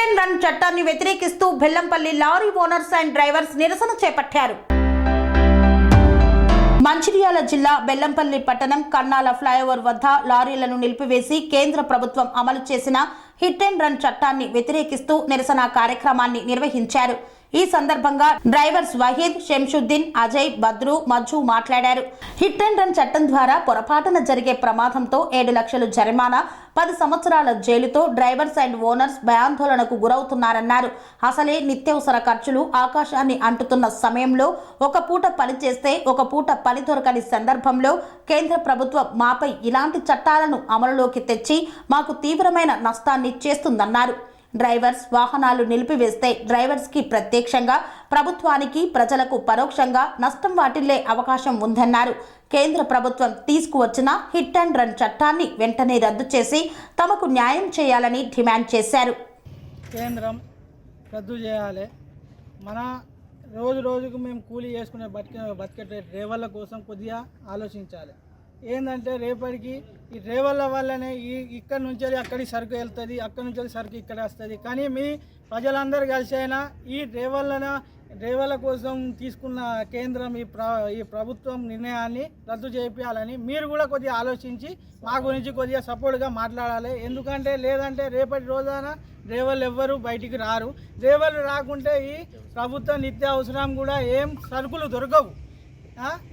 Hit and run చట్టాన్ని వ్యతిరేకిస్తూ Bellampalli lorry owners and drivers నిరసన చేపట్టారు. మంచిర్యాల జిల్లా బెల్లంపల్లి పట్టణం కన్నాల ఫ్లైఓవర్ వద్ద లారీలను నిలిపివేసి కేంద్ర ప్రభుత్వం అమలు చేసిన హిట్ అండ్ రన్ చట్టాన్ని వ్యతిరేకిస్తూ నిరసన కార్యక్రమాన్ని నిర్వహించారు. ఈ సందర్భంగా డ్రైవర్స్ వహీద్ షంషుద్దీన్ అజయ్ బద్రు మజ్జు మాట్లాడారు. హిట్ అండ్ రన్ చట్టం ద్వారా పొరపాటున జరిగే ప్రమాదంతో ఏడు లక్షలు జరిమానా పది సంవత్సరాల జైలుతో డ్రైవర్స్ అండ్ ఓనర్స్ భయాందోళనకు గురవుతున్నారన్నారు. అసలే నిత్యావసర ఖర్చులు ఆకాశాన్ని అంటుతున్న సమయంలో ఒక పూట పని చేస్తే ఒక పూట పని దొరకని సందర్భంలో కేంద్ర ప్రభుత్వం మాపై ఇలాంటి చట్టాలను అమలులోకి తెచ్చి మాకు తీవ్రమైన నష్టాన్ని చేస్తుందన్నారు డ్రైవర్స్ వాహనాలు నిలిపివేస్తే డ్రైవర్స్కి ప్రత్యక్షంగా ప్రభుత్వానికి ప్రజలకు పరోక్షంగా నష్టం వాటిల్లే అవకాశం ఉందన్నారు. కేంద్ర ప్రభుత్వం తీసుకువచ్చిన హిట్ అండ్ రన్ చట్టాన్ని వెంటనే రద్దు చేసి తమకు న్యాయం చేయాలని డిమాండ్ చేశారు. కేంద్రం రద్దు చేయాలి. మన రోజు రోజుకు మేము కూలీ చేసుకునే బతికే బతికే డ్రైవర్ల కోసం కొద్దిగా ఆలోచించాలి. ఏంటంటే రేపటికి ఈ డ్రైవర్ల వల్లనే ఈ ఇక్కడ నుంచి వెళ్ళి అక్కడికి సరుకు వెళ్తుంది అక్కడి నుంచి వెళ్ళి సరుకు ఇక్కడ వస్తుంది. కానీ మీ ప్రజలందరూ కలిసి అయినా ఈ డ్రైవర్లన డ్రైవర్ల కోసం తీసుకున్న కేంద్రం ఈ ప్ర ఈ ప్రభుత్వం నిర్ణయాన్ని రద్దు చేయాలని మీరు కూడా కొద్దిగా ఆలోచించి మా గురించి కొద్దిగా సపోర్ట్గా మాట్లాడాలి. ఎందుకంటే లేదంటే రేపటి రోజున డ్రైవర్లు ఎవ్వరు బయటికి రారు. డ్రైవర్లు రాకుంటే ఈ ప్రభుత్వ నిత్య అవసరం కూడా ఏం సరుకులు దొరకవు.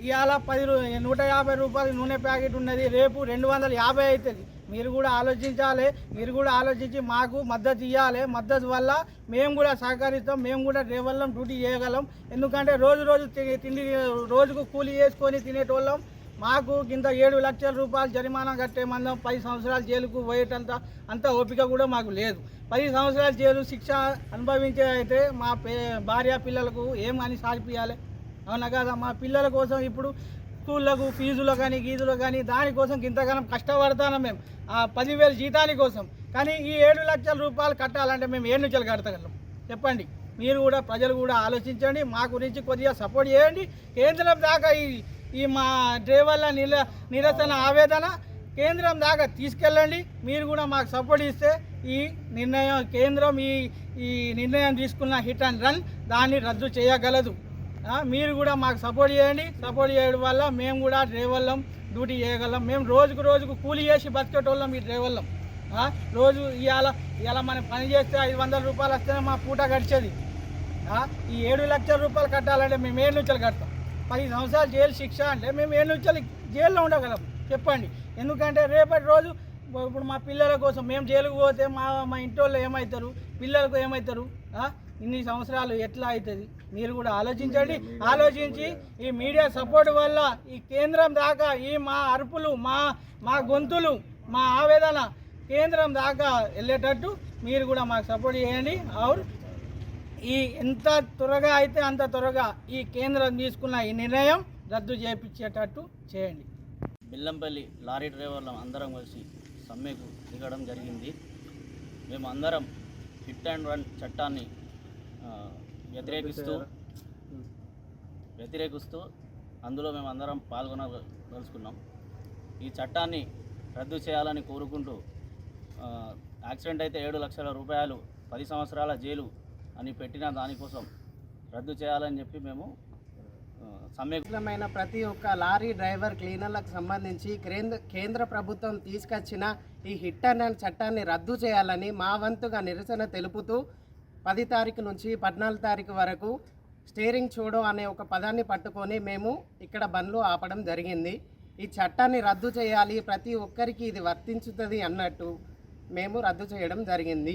ఇవాళ పది నూట యాభై రూపాయలు నూనె ప్యాకెట్ ఉన్నది రేపు రెండు వందల యాభై అవుతుంది. మీరు కూడా ఆలోచించాలి మీరు కూడా ఆలోచించి మాకు మద్దతు ఇవ్వాలి. మద్దతు వల్ల మేము కూడా సహకరిస్తాం మేము కూడా డ్రైవర్లం డ్యూటీ చేయగలం. ఎందుకంటే రోజు రోజు తి- తిండి రోజుకు కూలి చేసుకొని తినేటోళ్ళం. మాకు కింద ఏడు లక్షల రూపాయలు జరిమానా కట్టే మందం పది సంవత్సరాలు జైలుకు పోయేటంత అంత ఓపిక కూడా మాకు లేదు. పది సంవత్సరాల జైలు శిక్ష అనుభవించే అయితే మా పే భార్య పిల్లలకు ఏం అని సాగిపియాలి అవునా కదా? మా పిల్లల కోసం ఇప్పుడు స్కూళ్ళకు ఫీజులు కానీ గీజులు కానీ దానికోసం ఇంతకాలం కష్టపడతాను మేము. ఆ పదివేల జీతాని కోసం. కానీ ఈ ఏడు లక్షల రూపాయలు కట్టాలంటే మేము ఏడు నుంచి కడతగలం. చెప్పండి. మీరు కూడా ప్రజలు కూడా ఆలోచించండి. మా గురించి కొద్దిగా సపోర్ట్ చేయండి. కేంద్రం దాకా ఈ ఈ మా డ్రైవర్ల నిల నిరసన ఆవేదన కేంద్రం దాకా తీసుకెళ్ళండి. మీరు కూడా మాకు సపోర్ట్ ఇస్తే ఈ నిర్ణయం కేంద్రం ఈ ఈ నిర్ణయం తీసుకున్న హిట్ అండ్ రన్ దాన్ని రద్దు చేయగలదు. మీరు కూడా మాకు సపోర్ట్ చేయండి. సపోర్ట్ చేయడం వల్ల మేము కూడా డ్రైవర్లం డ్యూటీ చేయగలం. మేము రోజుకు రోజుకు కూలి చేసి బతికేటోళ్ళం ఈ డ్రైవర్లం. రోజు ఇవాళ ఇవాళ మనం పని చేస్తే ఐదు వందల రూపాయలు వస్తేనే మా పూట గడిచేది. ఈ ఏడు లక్షల రూపాయలు కట్టాలంటే మేము ఏడు నుంచి కడతాం. పది సంవత్సరాలు జైలు శిక్ష అంటే మేము ఏడు నుంచి జైల్లో ఉండగలం. చెప్పండి. ఎందుకంటే రేపటి రోజు ఇప్పుడు మా పిల్లల కోసం మేము జైలుకు పోతే మా మా ఇంటి వాళ్ళు ఏమవుతారు పిల్లలకు ఏమవుతారు ఇన్ని సంవత్సరాలు ఎట్లా అవుతుంది? మీరు కూడా ఆలోచించండి. ఆలోచించి ఈ మీడియా సపోర్ట్ వల్ల ఈ కేంద్రం దాకా ఈ మా అరుపులు మా మా గొంతులు మా ఆవేదన కేంద్రం దాకా వెళ్ళేటట్టు మీరు కూడా మాకు సపోర్ట్ చేయండి. ఆరు ఈ ఎంత త్వరగా అయితే అంత త్వరగా ఈ కేంద్రం తీసుకున్న ఈ నిర్ణయం రద్దు చేపించేటట్టు చేయండి. బిల్లంపల్లి లారీ డ్రైవర్లు అందరం కలిసి సమ్మెకు దిగడం జరిగింది. మేము అందరం హిట్ అండ్ రన్ చట్టాన్ని వ్యతిరేకిస్తూ వ్యతిరేకిస్తూ అందులో మేము అందరం పాల్గొనదలుచుకున్నాం. ఈ చట్టాన్ని రద్దు చేయాలని కోరుకుంటూ యాక్సిడెంట్ అయితే ఏడు లక్షల రూపాయలు పది సంవత్సరాల జైలు అని పెట్టిన దానికోసం రద్దు చేయాలని చెప్పి మేము ఆ, సమ్మె అవసరమైన ప్రతి ఒక్క లారీ డ్రైవర్ క్లీనర్లకు సంబంధించి కేంద్ర కేంద్ర ప్రభుత్వం తీసుకొచ్చిన ఈ హిట్ అండ్ చట్టాన్ని రద్దు చేయాలని మా వంతుగా నిరసన తెలుపుతూ పది తారీఖు నుంచి పద్నాలుగు తారీఖు వరకు స్టీరింగ్ చూడో అనే ఒక పదాన్ని పట్టుకొని మేము ఇక్కడ బండ్లు ఆపడం జరిగింది. ఈ చట్టాన్ని రద్దు చేయాలి ప్రతి ఒక్కరికి ఇది వర్తించుతుంది అన్నట్టు మేము రద్దు చేయడం జరిగింది.